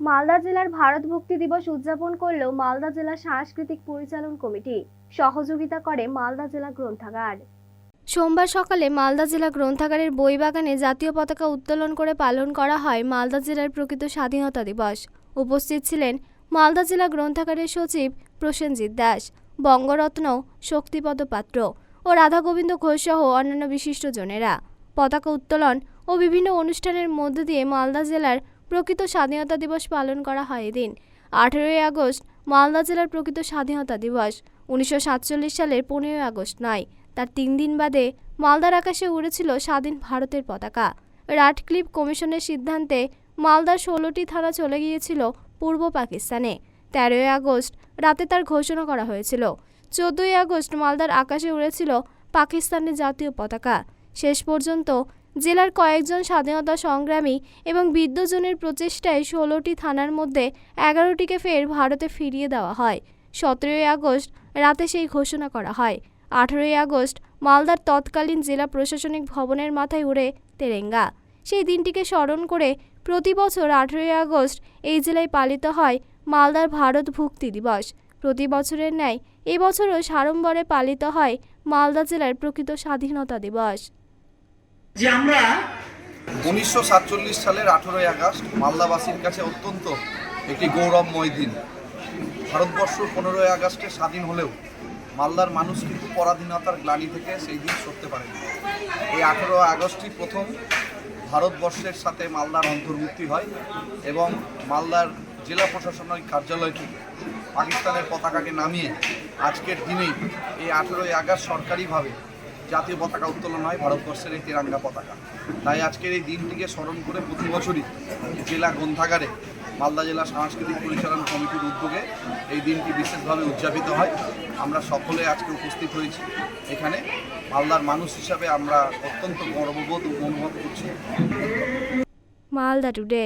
মালদা জেলার ভারত ভক্তি দিবস উদযাপন করল মালদা জেলা সাংস্কৃতিক পরিচালন কমিটি সহযোগিতা করে মালদা জেলা গ্রন্থাগার। সোমবার সকালে মালদা জেলা গ্রন্থাগারের বই বাগানে জাতীয় পতাকা উত্তোলন করে পালন করা হয় মালদা জেলার প্রকৃত স্বাধীনতা দিবস। উপস্থিত ছিলেন মালদা জেলা গ্রন্থাগারের সচিব প্রসেনজিৎ দাস, বঙ্গরত্ন শক্তিপদ পাত্র ও রাধা গোবিন্দ ঘোষ সহ অন্যান্য বিশিষ্টজনেরা পতাকা উত্তোলন ও বিভিন্ন অনুষ্ঠানের মধ্য দিয়ে মালদা জেলার প্রকৃত স্বাধীনতা দিবস পালন করা হয় এদিন। আঠেরোই আগস্ট, মালদা জেলার প্রকৃত স্বাধীনতা দিবস। উনিশশো সাতচল্লিশ সালের পনেরোই আগস্ট নয়, তার তিন দিন বাদে মালদার আকাশে উড়েছিল স্বাধীন ভারতের পতাকা। রাটক্লিপ কমিশনের সিদ্ধান্তে মালদার ষোলোটি থানা চলে গিয়েছিল পূর্ব পাকিস্তানে। তেরোই আগস্ট রাতে তার ঘোষণা করা হয়েছিল। চোদ্দোই আগস্ট মালদার আকাশে উড়েছিল পাকিস্তানের জাতীয় পতাকা। শেষ পর্যন্ত জেলার কয়েকজন স্বাধীনতা সংগ্রামী এবং বিদ্যজনের প্রচেষ্টায় ষোলোটি থানার মধ্যে এগারোটিকে ফের ভারতে ফিরিয়ে দেওয়া হয়। সতেরোই আগস্ট রাতে সেই ঘোষণা করা হয়। আঠেরোই আগস্ট মালদার তৎকালীন জেলা প্রশাসনিক ভবনের মাথায় উড়ে তেরেঙ্গা। সেই দিনটিকে স্মরণ করে প্রতি বছর আঠেরোই আগস্ট এই জেলায় পালিত হয় মালদার ভারত ভুক্তি দিবস। প্রতি বছরের ন্যায় এবছরও সাড়ম্বরে পালিত হয় মালদা জেলার প্রকৃত স্বাধীনতা দিবস। যে আমরা উনিশশো সাতচল্লিশ সালের আঠেরোই আগস্ট মালদাবাসীর কাছে অত্যন্ত একটি গৌরবময় দিন। ভারতবর্ষ পনেরোই আগস্টে স্বাধীন হলেও মালদার মানুষ কিন্তু পরাধীনতার গ্লানি থেকে সেই দিন সরতে পারেনি। এই আঠেরো আগস্টই প্রথম ভারতবর্ষের সাথে মালদার অন্তর্ভুক্তি হয় এবং মালদার জেলা প্রশাসনিক কার্যালয়টি পাকিস্তানের পতাকাকে নামিয়ে আজকের দিনেই এই আঠেরোই আগস্ট সরকারিভাবে জাতীয় পতাকা উত্তোলন হয়, ভারতবর্ষের এই তেরাঙ্গা পতাকা। তাই আজকের এই দিনটিকে স্মরণ করে প্রতি বছরই জেলা গ্রন্থাগারে মালদা জেলা সাংস্কৃতিক পরিচালন কমিটির উদ্যোগে এই দিনটি বিশেষভাবে উদযাপিত হয়। আমরা সকলে আজকে উপস্থিত হয়েছি। এখানে মালদার মানুষ হিসাবে আমরা অত্যন্ত গর্ববোধ অনুভব করছি। মালদা টুডে।